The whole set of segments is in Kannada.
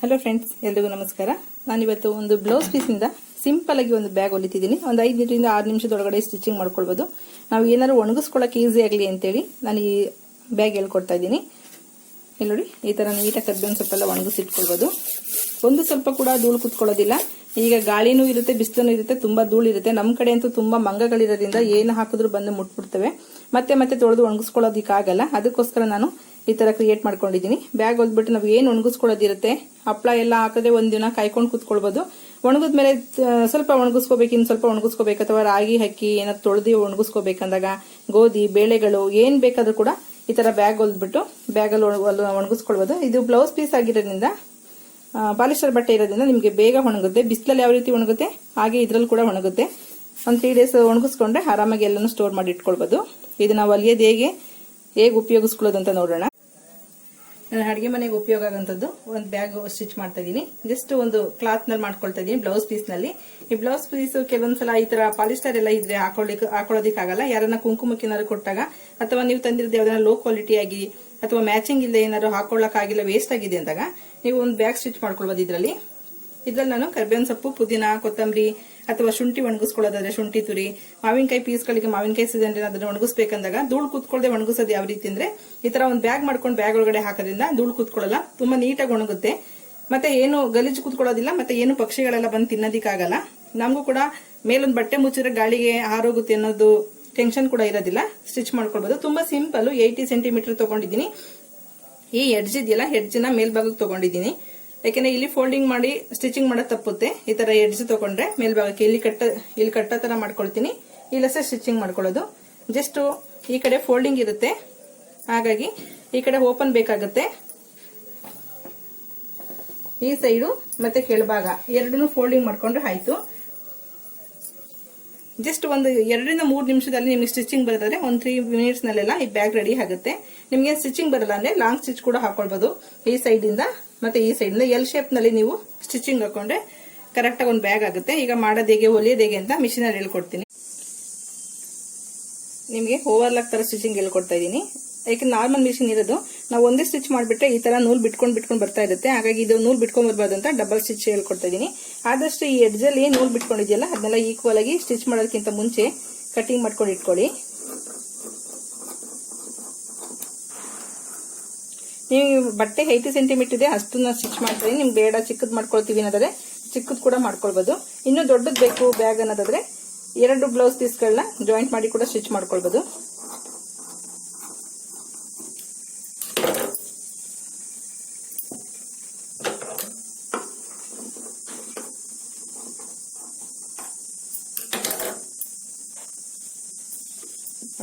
ಹಲೋ ಫ್ರೆಂಡ್ಸ್ ಎಲ್ರಿಗೂ ನಮಸ್ಕಾರ. ನಾನಿವತ್ತು ಒಂದು ಬ್ಲೌಸ್ ಪೀಸಿಂದ ಸಿಂಪಲ್ ಆಗಿ ಒಂದು ಬ್ಯಾಗ್ ಹೊಲಿತಿದ್ದೀನಿ. ಒಂದು ಐದರಿಂದ ಆರು ನಿಮಿಷದೊಳಗಡೆ ಸ್ಟಿಚಿಂಗ್ ಮಾಡ್ಕೊಳ್ಬೋದು. ನಾವು ಏನಾದ್ರು ಒಣಗಿಸ್ಕೊಳ್ಳೋಕೆ ಈಸಿ ಆಗಲಿ ಅಂತೇಳಿ ನಾನು ಈ ಬ್ಯಾಗ್ ಹೇಳ್ಕೊಡ್ತಾ ಇದ್ದೀನಿ. ಇಲ್ಲಿ ನೋಡಿ, ಈ ಥರ ನೀಟಾಗಿ ಕದ್ದೊಂದು ಸ್ವಲ್ಪ ಎಲ್ಲ ಒಣಗಿಸಿಟ್ಕೊಳ್ಬೋದು. ಒಂದು ಸ್ವಲ್ಪ ಕೂಡ ಧೂಳು ಕುತ್ಕೊಳ್ಳೋದಿಲ್ಲ. ಈಗ ಗಾಳಿನೂ ಇರುತ್ತೆ, ಬಿಸಿಲೂ ಇರುತ್ತೆ, ತುಂಬಾ ಧೂಳು ಇರುತ್ತೆ. ನಮ್ಮ ಕಡೆ ಅಂತೂ ತುಂಬಾ ಮಂಗಗಳಿರೋದ್ರಿಂದ ಏನು ಹಾಕಿದ್ರು ಬಂದು ಮುಟ್ಬಿಡ್ತವೆ. ಮತ್ತೆ ಮತ್ತೆ ತೊಳೆದು ಒಣಗಿಸ್ಕೊಳ್ಳೋದಿಕ್ಕಾಗಲ್ಲ. ಅದಕ್ಕೋಸ್ಕರ ನಾನು ಈ ತರ ಕ್ರಿಯೇಟ್ ಮಾಡ್ಕೊಂಡಿದ್ದೀನಿ ಬ್ಯಾಗ್ ಹೊಲ್ದ್ಬಿಟ್ಟು ನಾವು ಏನು ಒಣಗಿಸ್ಕೊಳ್ಳೋದಿರುತ್ತೆ ಹಪ್ಪಳ ಎಲ್ಲ ಹಾಕಿದ್ರೆ ಒಂದಿನ ಕಾಯ್ಕೊಂಡು ಕೂತ್ಕೊಳ್ಬೋದು. ಒಣಗಿದ್ಮೇಲೆ ಸ್ವಲ್ಪ ಒಣಗಿಸ್ಕೋಬೇಕು, ಇನ್ನು ಸ್ವಲ್ಪ ಒಣಗಿಸ್ಕೋಬೇಕು. ಅಥವಾ ರಾಗಿ ಹಕ್ಕಿ ಏನಾದ್ರು ತೊಳೆದು ಒಣಗಿಸ್ಕೋಬೇಕಂದಾಗ, ಗೋಧಿ, ಬೇಳೆಗಳು, ಏನ್ ಬೇಕಾದರೂ ಕೂಡ ಈ ತರ ಬ್ಯಾಗ್ ಹೊಲ್ದ್ಬಿಟ್ಟು ಬ್ಯಾಗಲ್ಲಿ ಒಣಗಿಸ್ಕೊಳ್ಬೋದು. ಇದು ಬ್ಲೌಸ್ ಪೀಸ್ ಆಗಿರೋದ್ರಿಂದ ಪಾಲಿಸ್ಟರ್ ಬಟ್ಟೆ ಇರೋದ್ರಿಂದ ನಿಮಗೆ ಬೇಗ ಒಣಗುತ್ತೆ. ಬಿಸಿಲಲ್ಲಿ ಯಾವ ರೀತಿ ಒಣಗುತ್ತೆ, ಹಾಗೆ ಇದರಲ್ಲಿ ಕೂಡ ಒಣಗುತ್ತೆ. ಒಂದು ತ್ರೀ ಡೇಸ್ ಒಣಗಿಸ್ಕೊಂಡ್ರೆ ಆರಾಮಾಗಿ ಎಲ್ಲನೂ ಸ್ಟೋರ್ ಮಾಡಿ ಇಟ್ಕೊಳ್ಬೋದು. ಇದು ನಾವು ಅಲ್ಲಿಯದು ಹೇಗೆ ಹೇಗೆ ಉಪಯೋಗಿಸ್ಕೊಳ್ಳೋದು ಅಂತ ನೋಡೋಣ. ನಾನು ಅಡುಗೆ ಮನೆಗೆ ಉಪಯೋಗ ಆಗೋಂಥದ್ದು ಒಂದು ಬ್ಯಾಗ್ ಸ್ಟಿಚ್ ಮಾಡ್ತಾ ಇದ್ದೀನಿ. ಜಸ್ಟ್ ಒಂದು ಕ್ಲಾತ್ನಲ್ಲಿ ಮಾಡ್ಕೊಳ್ತಾ ಇದ್ದೀನಿ ಬ್ಲೌಸ್ ಪೀಸ್ನಲ್ಲಿ. ಈ ಬ್ಲೌಸ್ ಪೀಸ್ ಕೆಲವೊಂದ್ಸಲ ಈ ತರ ಪಾಲಿಸ್ಟರ್ ಎಲ್ಲ ಇದ್ರೆ ಹಾಕೊಳ್ಳಿಕ್ಕೆ ಹಾಕೊಳ್ಳೋದಿಕ್ಕಾಗಲ್ಲ ಯಾರನ್ನ ಕುಂಕುಮಕ್ಕೆ ಏನಾದ್ರು ಕೊಟ್ಟಾಗ, ಅಥವಾ ನೀವು ತಂದಿರೋದು ಯಾವ್ದಾರ ಲೋ ಕ್ವಾಲಿಟಿ ಆಗಿ, ಅಥವಾ ಮ್ಯಾಚಿಂಗ್ ಇಲ್ಲ ಏನಾದ್ರು ಹಾಕೊಳ್ಳೋಕ್ಕಾಗಿಲ್ಲ ವೇಸ್ಟ್ ಆಗಿದೆ ಅಂದಾಗ, ನೀವು ಒಂದು ಬ್ಯಾಗ್ ಸ್ಟಿಚ್ ಮಾಡ್ಕೊಳ್ಬೋದು ಇದರಲ್ಲಿ. ಇದ್ರಲ್ಲಿ ನಾನು ಕರ್ಬೇವಿನ ಸೊಪ್ಪು, ಪುದೀನ, ಕೊತ್ತಂಬರಿ ಅಥವಾ ಶುಂಠಿ ಒಣಗಿಸ್ಕೊಳ್ಳೋದಾದ್ರೆ ಶುಂಠಿ ತುರಿ, ಮಾವಿನಕಾಯಿ ಪೀಸ್ಗಳಿಗೆ ಮಾವಿನಕಾಯಿ ಸೀಸನ್ ಅದನ್ನ ಒಣಗಿಸ್ಬೇಕಂದಾಗ ಧೂಳು ಕೂತ್ಕೊಳ್ಳದೆ ಒಣಗಿಸೋದು ಯಾವ ರೀತಿ ಅಂದ್ರೆ ಈ ತರ ಒಂದು ಬ್ಯಾಗ್ ಮಾಡ್ಕೊಂಡು ಬ್ಯಾಗ್ ಒಳಗಡೆ ಹಾಕೋದ್ರಿಂದ ಧೂಳು ಕೂತ್ಕೊಳ್ಳಲ್ಲ, ತುಂಬಾ ನೀಟಾಗಿ ಒಣಗುತ್ತೆ. ಮತ್ತೆ ಏನು ಗಲೀಜು ಕೂತ್ಕೊಳ್ಳೋದಿಲ್ಲ, ಮತ್ತೆ ಏನು ಪಕ್ಷಿಗಳೆಲ್ಲ ಬಂದು ತಿನ್ನೋದಿಕ್ಕಾಗಲ್ಲ. ನಮಗೂ ಕೂಡ ಮೇಲೊಂದು ಬಟ್ಟೆ ಮುಚ್ಚಿದ್ರೆ ಗಾಳಿಗೆ ಹಾರೋಗುತ್ತೆ ಅನ್ನೋದು ಟೆನ್ಷನ್ ಕೂಡ ಇರೋದಿಲ್ಲ. ಸ್ಟಿಚ್ ಮಾಡ್ಕೊಳ್ಬಹುದು ತುಂಬಾ ಸಿಂಪಲ್ ಏಯ್ಟಿ ಸೆಂಟಿಮೀಟರ್ ತಗೊಂಡಿದ್ದೀನಿ. ಈ ಹೆಡ್ಜ್ ಇದೆಯಲ್ಲ ಹೆಡ್ಜ್ನ ಮೇಲ್ಭಾಗಕ್ಕೆ ತಗೊಂಡಿದ್ದೀನಿ. ಯಾಕೆಂದ್ರೆ ಇಲ್ಲಿ ಫೋಲ್ಡಿಂಗ್ ಮಾಡಿ ಸ್ಟಿಚಿಂಗ್ ಮಾಡೋದು ತಪ್ಪುತ್ತೆ. ಈ ತರ ಎಡ್ಜ್ ತಗೊಂಡ್ರೆ ಮೇಲ್ಭಾಗಕ್ಕೆ ಇಲ್ಲಿ ಕಟ್ಟ, ಇಲ್ಲಿ ಕಟ್ಟೋ ತರ ಮಾಡ್ಕೊಳ್ತೀನಿ. ಇಲ್ಲಷ್ಟೇ ಸ್ಟಿಚಿಂಗ್ ಮಾಡ್ಕೊಳ್ಳೋದು. ಜಸ್ಟ್ ಈ ಕಡೆ ಫೋಲ್ಡಿಂಗ್ ಇರುತ್ತೆ. ಹಾಗಾಗಿ ಈ ಕಡೆ ಓಪನ್ ಬೇಕಾಗುತ್ತೆ. ಈ ಸೈಡು ಮತ್ತೆ ಕೆಳಭಾಗ ಎರಡನ್ನೂ ಫೋಲ್ಡಿಂಗ್ ಮಾಡ್ಕೊಂಡ್ರೆ ಆಯ್ತು. ಜಸ್ಟ್ ಒಂದು ಎರಡರಿಂದ ಮೂರು ನಿಮಿಷದಲ್ಲಿ ನಿಮಗೆ ಸ್ಟಿಚಿಂಗ್ ಬರೋದಾದ್ರೆ ಒಂದು ತ್ರೀ ಮಿನಿಟ್ಸ್ ನಲ್ಲೆಲ್ಲ ಈ ಬ್ಯಾಗ್ ರೆಡಿ ಆಗುತ್ತೆ. ನಿಮಗೆ ಸ್ಟಿಚಿಂಗ್ ಬರಲ್ಲ ಅಂದ್ರೆ ಲಾಂಗ್ ಸ್ಟಿಚ್ ಕೂಡ ಹಾಕೊಳ್ಬಹುದು ಈ ಸೈಡಿಂದ ಮತ್ತೆ ಈ ಸೈಡ್ ಇಂದ ಎಲ್ ಶೇಪ್ನಲ್ಲಿ ನೀವು ಸ್ಟಿಚಿಂಗ್ ಹಾಕೊಂಡ್ರೆ ಕರೆಕ್ಟಾಗಿ ಒಂದು ಬ್ಯಾಗ್ ಆಗುತ್ತೆ. ಈಗ ಮಾಡೋದು ಹೇಗೆ, ಹೊಲಿಯೋದು ಹೇಗೆ ಅಂತ ಮಿಷಿನಲ್ಲಿ ಹೇಳ್ಕೊಡ್ತೀನಿ. ನಿಮಗೆ ಓವರ್ಲಾಕ್ ತರ ಸ್ಟಿಚಿಂಗ್ ಹೇಳ್ಕೊಡ್ತಾ ಇದ್ದೀನಿ. ಯಾಕೆ ನಾರ್ಮಲ್ ಮಿಷಿನ್ ಇರೋದು. ನಾವು ಒಂದೇ ಸ್ಟಿಚ್ ಮಾಡಿಬಿಟ್ರೆ ಈ ತರ ನೂಲ್ ಬಿಟ್ಕೊಂಡು ಬಿಟ್ಕೊಂಡು ಬರ್ತಾ ಇರುತ್ತೆ. ಹಾಗಾಗಿ ಇದು ನೂಲ್ ಬಿಟ್ಕೊಂಡು ಬರ್ಬಾರ್ದು ಅಂತ ಡಬಲ್ ಸ್ಟಿಚ್ ಹೇಳ್ಕೊಡ್ತಾ ಇದೀನಿ. ಆದಷ್ಟು ಈ ಎಡ್ಜಲ್ಲಿ ನೂಲ್ ಬಿಟ್ಕೊಂಡಿದೆಯಲ್ಲ, ಅದನ್ನೆಲ್ಲ ಈಕ್ವಲ್ ಆಗಿ ಸ್ಟಿಚ್ ಮಾಡೋದಕ್ಕಿಂತ ಮುಂಚೆ ಕಟಿಂಗ್ ಮಾಡ್ಕೊಂಡು ಇಟ್ಕೊಳ್ಳಿ. ನೀವು ಬಟ್ಟೆ ಏಯ್ಟಿ ಸೆಂಟಿಮೀಟರ್ ಇದೆ, ಅಷ್ಟನ್ನ ಸ್ಟಿಚ್ ಮಾಡ್ತೀನಿ ನಿಮ್ಗೆ ಬೇಡ, ಚಿಕ್ಕದ್ ಮಾಡ್ಕೊಳ್ತೀವಿ ಅನ್ನೋದಾದ್ರೆ ಚಿಕ್ಕದ್ ಕೂಡ ಮಾಡ್ಕೊಳ್ಬಹುದು ಇನ್ನು ದೊಡ್ಡದ್ ಬೇಕು ಬ್ಯಾಗ್ ಅನ್ನೋದಾದ್ರೆ ಎರಡು ಬ್ಲೌಸ್ ಪೀಸ್ಗಳನ್ನ ಜಾಯಿಂಟ್ ಮಾಡಿ ಕೂಡ ಸ್ಟಿಚ್ ಮಾಡ್ಕೊಳ್ಬಹುದು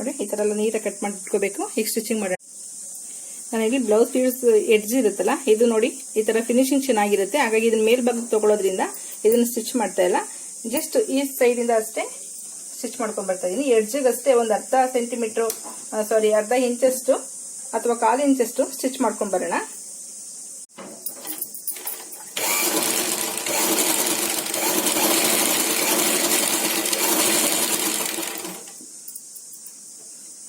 ನೋಡಿ ಈ ತರ ಎಲ್ಲ ನೀಟಾಗಿ ಕಟ್ ಮಾಡ್ಕೋಬೇಕು. ಇಟ್ಕೋಬೇಕು ಈಗ ಸ್ಟಿಚಿಂಗ್ ಮಾಡೋಣ. ನಾನಿಲ್ಲಿ ಬ್ಲೌಸ್ ಪೀಸ್ ಎಡ್ಜ್ ಇರುತ್ತಲ್ಲ, ಇದು ನೋಡಿ ಈ ತರ ಫಿನಿಶಿಂಗ್ ಚೆನ್ನಾಗಿರುತ್ತೆ ಹಾಗಾಗಿ ಇದನ್ನ ಮೇಲ್ಭಾಗಕ್ಕೆ ತೊಗೊಳೋದ್ರಿಂದ ಇದನ್ನ ಸ್ಟಿಚ್ ಮಾಡ್ತಾ ಇಲ್ಲ. ಜಸ್ಟ್ ಈ ಸೈಡ್ ಇಂದ ಅಷ್ಟೇ ಸ್ಟಿಚ್ ಮಾಡ್ಕೊಂಡ್ ಬರ್ತಾ ಇದೀನಿ. ಎಡ್ಜಿಗೆ ಅಷ್ಟೇ ಒಂದು ಅರ್ಧ ಸೆಂಟಿಮೀಟರ್ ಸಾರಿ ಅರ್ಧ ಇಂಚಷ್ಟು ಅಥವಾ ಕಾಲು ಇಂಚಷ್ಟು ಸ್ಟಿಚ್ ಮಾಡ್ಕೊಂಡ್ ಬರೋಣ.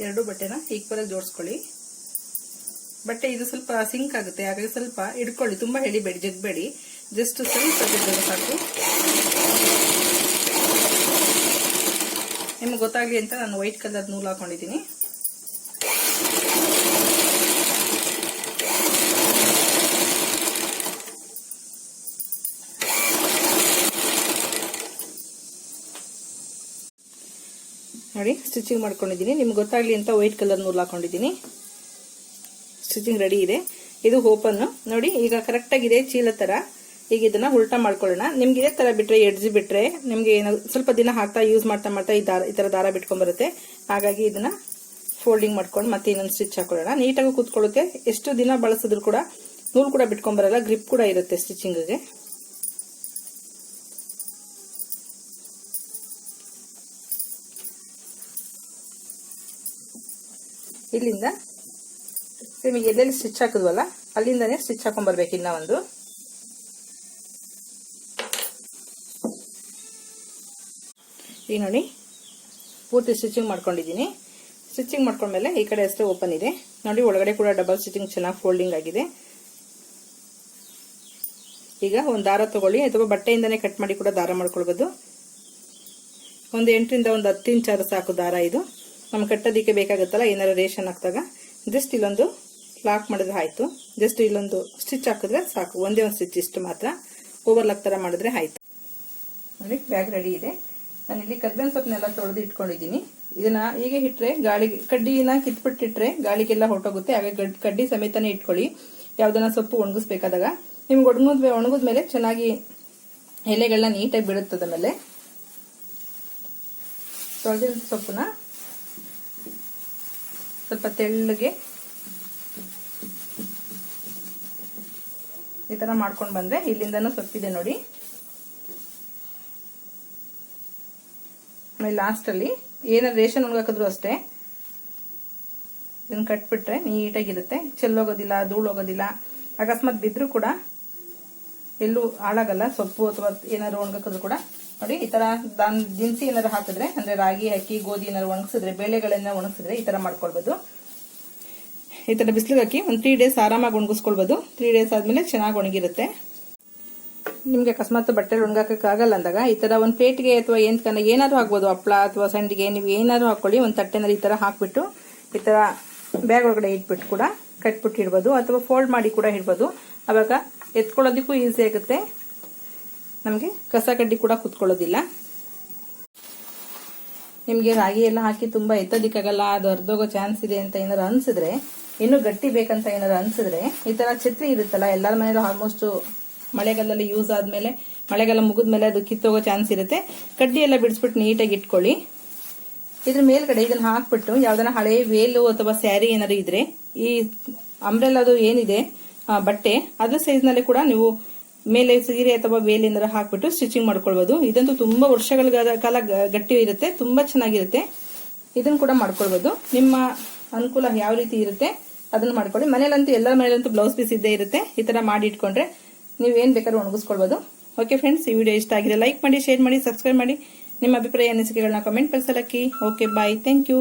ಎರಡು ಬಟ್ಟೆನ ಈಕ್ವಲ್ ಆಗಿ ಜೋಡಿಸ್ಕೊಳ್ಳಿ. ಬಟ್ಟೆ ಇದು ಸ್ವಲ್ಪ ಸಿಂಕ್ ಆಗುತ್ತೆ, ಹಾಗಾಗಿ ಸ್ವಲ್ಪ ಇಡ್ಕೊಳ್ಳಿ ತುಂಬಾ ಹೇಳಿಬೇಡಿ ಜಗ್ಬೇಡಿ. ಜಸ್ಟ್ ಸ್ವಲ್ಪ ಸಾಕು. ನಿಮ್ಗೆ ಗೊತ್ತಾಗ್ಲಿ ಅಂತ ನಾನು ವೈಟ್ ಕಲರ್ ನೂಲ್ ಹಾಕೊಂಡಿದ್ದೀನಿ. ನೋಡಿ ಸ್ಟಿಚಿಂಗ್ ಮಾಡ್ಕೊಂಡಿದ್ದೀನಿ. ನಿಮ್ಗೆ ಗೊತ್ತಾಗ್ಲಿ ಅಂತ ವೈಟ್ ಕಲರ್ ನೂಲ್ ಹಾಕೊಂಡಿದ್ದೀನಿ. ಸ್ಟಿಚಿಂಗ್ ರೆಡಿ ಇದೆ. ಇದು ಓಪನ್ ನೋಡಿ, ಈಗ ಕರೆಕ್ಟಾಗಿದೆ ಚೀಲ ತರ. ಈಗ ಇದನ್ನ ಉಲ್ಟಾ ಮಾಡ್ಕೊಳ್ಳೋಣ. ನಿಮ್ಗೆ ಇದೇ ತರ ಬಿಟ್ರೆ ಎಡ್ಜ್ ಬಿಟ್ರೆ ನಿಮ್ಗೆ ಏನಾದ್ರು ಸ್ವಲ್ಪ ದಿನ ಹಾಕ್ತಾ ಯೂಸ್ ಮಾಡ್ತಾ ಮಾಡ್ತಾ ಈ ದಾರ ಈ ತರ ದಾರ ಬಿಟ್ಕೊಂಡ್ ಬರುತ್ತೆ ಹಾಗಾಗಿ ಇದನ್ನ ಫೋಲ್ಡಿಂಗ್ ಮಾಡ್ಕೊಂಡು ಮತ್ತೆ ಇನ್ನೊಂದು ಸ್ಟಿಚ್ ಹಾಕೊಳ್ಳೋಣ. ನೀಟಾಗಿ ಕೂತ್ಕೊಳ್ಳುತ್ತೆ. ಎಷ್ಟು ದಿನ ಬಳಸಿದ್ರು ಕೂಡ ನೂಲ್ ಕೂಡ ಬಿಟ್ಕೊಂಡ್ ಬರಲ್ಲ ಗ್ರಿಪ್ ಕೂಡ ಇರುತ್ತೆ ಸ್ಟಿಚಿಂಗ್ಗೆ ಇಲ್ಲಿಂದ ನಿಮಗೆ ಎಲ್ಲೆಲ್ಲಿ ಸ್ಟಿಚ್ ಹಾಕಿದ್ವಲ್ಲ, ಅಲ್ಲಿಂದನೇ ಸ್ಟಿಚ್ ಹಾಕೊಂಡ್ಬರ್ಬೇಕು ಇನ್ನ ಒಂದು. ಈಗ ನೋಡಿ, ಪೂರ್ತಿ ಸ್ಟಿಚಿಂಗ್ ಮಾಡ್ಕೊಂಡಿದ್ದೀನಿ. ಸ್ಟಿಚಿಂಗ್ ಮಾಡ್ಕೊಂಡ್ಮೇಲೆ ಈ ಕಡೆ ಅಷ್ಟೇ ಓಪನ್ ಇದೆ. ನೋಡಿ, ಒಳಗಡೆ ಕೂಡ ಡಬಲ್ ಸ್ಟಿಚಿಂಗ್ ಚೆನ್ನಾಗಿ ಫೋಲ್ಡಿಂಗ್ ಆಗಿದೆ. ಈಗ ಒಂದು ದಾರ ತಗೊಳ್ಳಿ, ಅಥವಾ ಬಟ್ಟೆಯಿಂದನೇ ಕಟ್ ಮಾಡಿ ಕೂಡ ದಾರ ಮಾಡ್ಕೊಳ್ಬೋದು. ಒಂದು ಎಂಟರಿಂದ ಒಂದು ಹತ್ತು ಇಂಚಾರು ಸಾಕು ದಾರ ಇದು. ನಮ್ಮ ಕಟ್ಟೋದಕ್ಕೆ ಬೇಕಾಗುತ್ತಲ್ಲ ಏನಾರು ರೇಷನ್ ಹಾಕಿದಾಗ ಜಸ್ಟ್ ಇಲ್ಲೊಂದು ಲಾಕ್ ಮಾಡಿದ್ರೆ ಆಯ್ತು. ಜಸ್ಟ್ ಇಲ್ಲೊಂದು ಸ್ಟಿಚ್ ಹಾಕಿದ್ರೆ ಸಾಕು. ಒಂದೇ ಒಂದು ಸ್ಟಿಚ್ ಇಷ್ಟು ಮಾತ್ರ. ಓವರ್ಲಾಕ್ ಥರ ಮಾಡಿದ್ರೆ ಆಯ್ತು. ನೋಡಿ ಬ್ಯಾಗ್ ರೆಡಿ ಇದೆ. ನಾನು ಇಲ್ಲಿ ಕರ್ಬೇವಿನ ಸೊಪ್ಪನ್ನೆಲ್ಲ ತೊಳೆದು ಇಟ್ಕೊಂಡಿದ್ದೀನಿ. ಇದನ್ನ ಹೀಗೆ ಇಟ್ಟರೆ ಗಾಳಿ, ಕಡ್ಡಿನ ಕಿತ್ಬಿಟ್ಟಿಟ್ರೆ ಗಾಳಿಗೆಲ್ಲ ಹೊರಟೋಗುತ್ತೆ. ಹಾಗೆ ಕಡ್ಡಿ ಸಮೇತನೇ ಇಟ್ಕೊಳ್ಳಿ. ಯಾವ್ದನ್ನ ಸೊಪ್ಪು ಒಣಗಿಸ್ಬೇಕಾದಾಗ ನಿಮ್ಗೆ ಒಣಗಿದ ಒಣಗಿದ್ಮೇಲೆ ಚೆನ್ನಾಗಿ ಎಲೆಗಳನ್ನ ನೀಟಾಗಿ ಬಿಡುತ್ತದೆ ಮೇಲೆ ತೊಳೆದಿರೋ ಸೊಪ್ಪನ್ನ ಸ್ವಲ್ಪ ತೆಳ್ಳಗೆ ಈ ತರ ಮಾಡ್ಕೊಂಡು ಬಂದ್ರೆ ಇಲ್ಲಿಂದನೂ ಸೊಪ್ಪಿದೆ ನೋಡಿ. ಆಮೇಲೆ ಲಾಸ್ಟ್ ಅಲ್ಲಿ ಏನಾದ್ರು ರೇಷನ್ ಉಣ್ಗಾಕಿದ್ರು ಅಷ್ಟೇ. ಇದನ್ನ ಕಟ್ಬಿಟ್ರೆ ನೀಟಾಗಿರುತ್ತೆ. ಚೆಲ್ಲೋಗೋದಿಲ್ಲ ಧೂಳು ಹೋಗೋದಿಲ್ಲ ಅಕಸ್ಮಾತ್ ಬಿದ್ರು ಕೂಡ ಎಲ್ಲೂ ಹಾಳಾಗಲ್ಲ. ಸೊಪ್ಪು ಅಥವಾ ಏನಾದ್ರು ಒಣಗಾಕಿದ್ರು ಕೂಡ ನೋಡಿ, ಈ ತರ ದಾನ್, ದಿನಸಿ ಏನಾದ್ರು ಹಾಕಿದ್ರೆ, ಅಂದ್ರೆ ರಾಗಿ, ಅಕ್ಕಿ, ಗೋಧಿ ಏನಾದ್ರು ಒಣಗಿಸಿದ್ರೆ, ಬೇಳೆಗಳನ್ನ ಒಣಗಿಸಿದ್ರೆ ಈ ತರ ಮಾಡ್ಕೊಳ್ಬೋದು. ಈ ತರ ಬಿಸಿಲಿಗೆ ಹಾಕಿ ಒಂದು ತ್ರೀ ಡೇಸ್ ಆರಾಮಾಗಿ ಒಣಗಿಸ್ಕೊಳ್ಬೋದು. ತ್ರೀ ಡೇಸ್ ಆದ್ಮೇಲೆ ಚೆನ್ನಾಗಿ ಒಣಗಿರುತ್ತೆ. ನಿಮ್ಗೆ ಅಕಸ್ಮಾತ್ ಬಟ್ಟೆ ಒಣಗಾಕಕ್ಕಾಗಲ್ಲ ಅಂದಾಗ ಈ ತರ ಒಂದು ಪ್ಲೇಟ್ಗೆ ಅಥವಾ ಏನ್ಕನ ಏನಾದ್ರು ಹಾಕ್ಬೋದು ಹಪ್ಪಳ ಅಥವಾ ಸಂಡಿಗೆ, ನೀವು ಏನಾದ್ರು ಹಾಕೊಳ್ಳಿ, ಒಂದು ತಟ್ಟೆನಲ್ಲಿ ಈ ತರ ಹಾಕ್ಬಿಟ್ಟು, ಈ ತರ ಬ್ಯಾಗ್ ಒಳಗಡೆ ಇಟ್ಬಿಟ್ಟು ಕೂಡ ಕಟ್ಬಿಟ್ಟು ಇಡ್ಬೋದು ಅಥವಾ ಫೋಲ್ಡ್ ಮಾಡಿ ಕೂಡ ಇಡ್ಬೋದು. ಅವಾಗ ಎತ್ಕೊಳ್ಳೋದಕ್ಕೂ ಈಸಿ ಆಗುತ್ತೆ. ನಮಗೆ ಕಸ ಕಡ್ಡಿ ಕೂಡ ಕುತ್ಕೊಳ್ಳೋದಿಲ್ಲ. ನಿಮಗೆ ರಾಗಿ ಎಲ್ಲ ಹಾಕಿ ತುಂಬ ಎತ್ತೋದಿಕ್ಕಾಗಲ್ಲ, ಅದು ಅರ್ಧೋಗೋ ಚಾನ್ಸ್ ಇದೆ ಅಂತ ಏನಾರು ಅನ್ಸಿದ್ರೆ, ಇನ್ನೂ ಗಟ್ಟಿ ಬೇಕಂತ ಏನಾರು ಅನ್ಸಿದ್ರೆ, ಈ ತರ ಛತ್ರಿ ಇರುತ್ತಲ್ಲ, ಎಲ್ಲರ ಮನೇಲಿ ಆಲ್ಮೋಸ್ಟ್ ಮಳೆಗಾಲದಲ್ಲಿ ಯೂಸ್ ಆದ್ಮೇಲೆ, ಮಳೆಗಾಲ ಮುಗಿದ್ಮೇಲೆ ಅದು ಕಿತ್ತೋಗೋ ಚಾನ್ಸ್ ಇರುತ್ತೆ. ಕಡ್ಡಿ ಎಲ್ಲ ಬಿಡಿಸ್ಬಿಟ್ಟು ನೀಟಾಗಿ ಇಟ್ಕೊಳ್ಳಿ. ಇದ್ರ ಮೇಲ್ಗಡೆ ಇದನ್ನ ಹಾಕ್ಬಿಟ್ಟು, ಯಾವ್ದಾನ ಹಳೆ ವೇಲು ಅಥವಾ ಸ್ಯಾರಿ ಏನಾದ್ರು ಇದ್ರೆ, ಈ ಅಂಬ್ರೆಲ್ಲದು ಏನಿದೆ ಬಟ್ಟೆ, ಅದ್ರ ಸೈಜ್ನಲ್ಲಿ ಕೂಡ ನೀವು ಮೇಲೆ ಸೀರೆ ಅಥವಾ ವೇಲ್ ಏನಾರ ಹಾಕ್ಬಿಟ್ಟು ಸ್ಟಿಚಿಂಗ್ ಮಾಡ್ಕೊಳ್ಬಹುದು ಇದಂತೂ ತುಂಬಾ ವರ್ಷಗಳ ಕಾಲ ಗಟ್ಟಿ ಇರುತ್ತೆ, ತುಂಬಾ ಚೆನ್ನಾಗಿರುತ್ತೆ. ಇದನ್ನು ಕೂಡ ಮಾಡ್ಕೊಳ್ಬಹುದು ನಿಮ್ಮ ಅನುಕೂಲ ಯಾವ ರೀತಿ ಇರುತ್ತೆ, ಅದನ್ನ ಮಾಡ್ಕೊಳ್ಳಿ. ಮನೇಲಂತೂ ಎಲ್ಲರ ಮನೇಲಂತೂ ಬ್ಲೌಸ್ ಪೀಸ್ ಇದ್ದೇ ಇರುತ್ತೆ. ಈ ತರ ಮಾಡಿ ಇಟ್ಕೊಂಡ್ರೆ ನೀವು ಏನ್ ಬೇಕಾದ್ರೂ ಒಣಗಿಸ್ಕೊಳ್ಬಹುದು ಓಕೆ ಫ್ರೆಂಡ್ಸ್ ಈ ವಿಡಿಯೋ ಇಷ್ಟ ಆಗಿದೆ ಲೈಕ್ ಮಾಡಿ ಶೇರ್ ಮಾಡಿ ಸಬ್ಸ್ಕ್ರೈಬ್ ಮಾಡಿ. ನಿಮ್ಮ ಅಭಿಪ್ರಾಯ, ಅನಿಸಿಕೆಗಳನ್ನ comment box hockey. Okay bye thank you